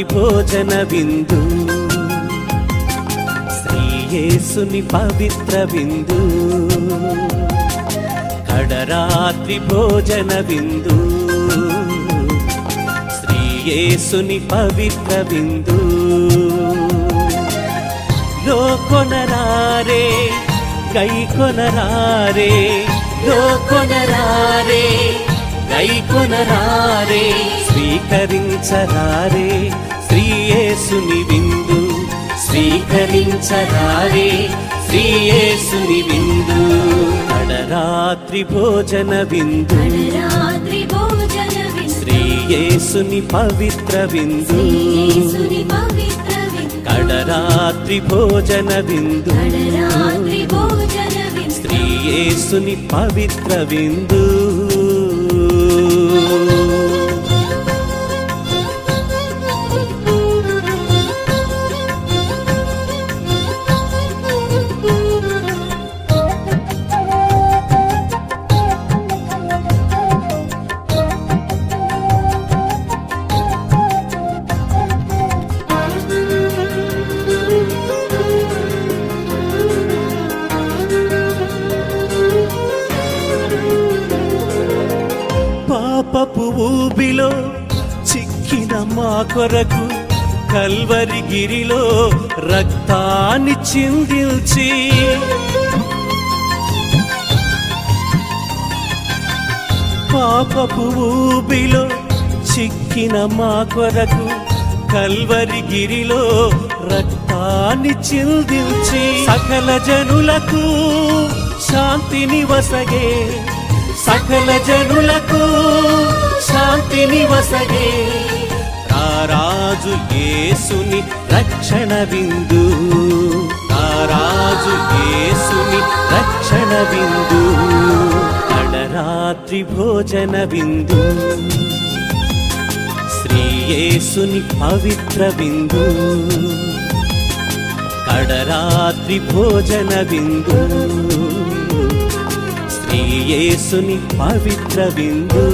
కడరాత్రి భోజన విందు. శ్రీయేసుని పవిత్ర విందు. కడరాత్రి భోజన విందు. శ్రీయేసుని పవిత్ర విందు. లోకొనరారే కై కొనరారే లోకొనరారే. గై కొనరారే స్వీకరించరారే శ్రీయేసుని విందు స్వీకరించరారే శ్రీయేసుని విందు. నడరాత్రి భోజన విందు శ్రీయేసుని పవిత్ర విందు యేసుని పవిత్ర విందు. కడరాత్రి భోజన విందు రాత్రి భోజన విందు. శ్రీయేసుని పవిత్ర విందు. you. పాపపు ఊబిలో చిక్కిన మా కొరకు కల్వరి గిరిలో రక్తాన్ని చిందిల్చి పాపపు ఊబిలో చిక్కిన మా కొరకు కల్వరి గిరిలో రక్తాన్ని చిందిల్చి సకల జనులకు శాంతిని వసగే సకల జనులకు శాంతిని వసగే తారాజు యేసుని రక్షణ బిందు తారాజు యేసుని రక్షణ బిందు అడరాత్రి భోజన విందు. శ్రీయేసుని పవిత్ర బిందు కడరాత్రి భోజన బిందు ఈ యేసుని పవిత్ర బిందు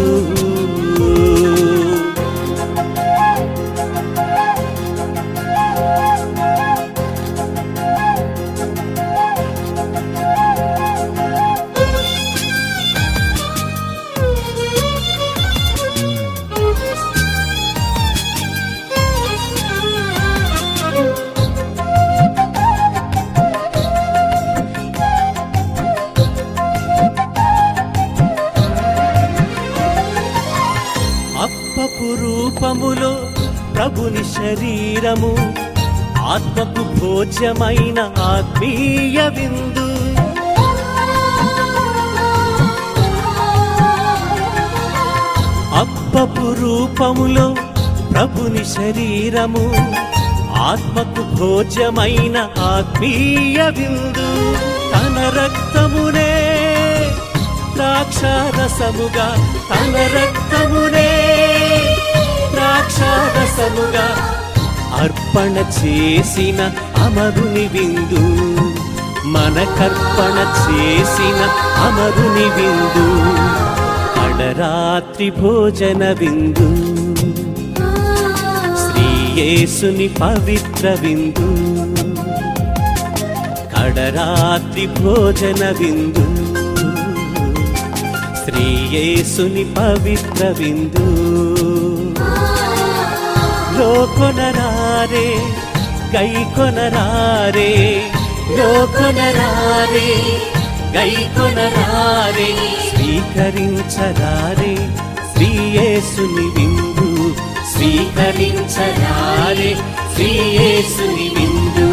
ప్రభు రూపములో ప్రభుని శరీరము ఆత్మకు భోజ్యమైన ఆత్మీయ విందు. అప్పపు రూపములో ప్రభుని శరీరము ఆత్మకు భోజ్యమైన ఆత్మీయ విందు. తన రక్తమునే ద్రాక్షారసముగా తన రక్తమునే ద్రాక్షారసముగా అర్పణ చేసిన అమరుని విందు. మనకర్పణ చేసిన అమరుని విందు. అడరాత్రి భోజన విందు. శ్రీయేసుని పవిత్ర విందు. కడరాత్రి భోజన విందు. శ్రీయేసుని పవిత్ర విందు. లోకొనరారే గై కొనరారే లోకొనరారే గై కొనరారే స్వీకరించరారే శ్రీయేసుని విందు స్వీకరించరారే శ్రీయేసుని విందు.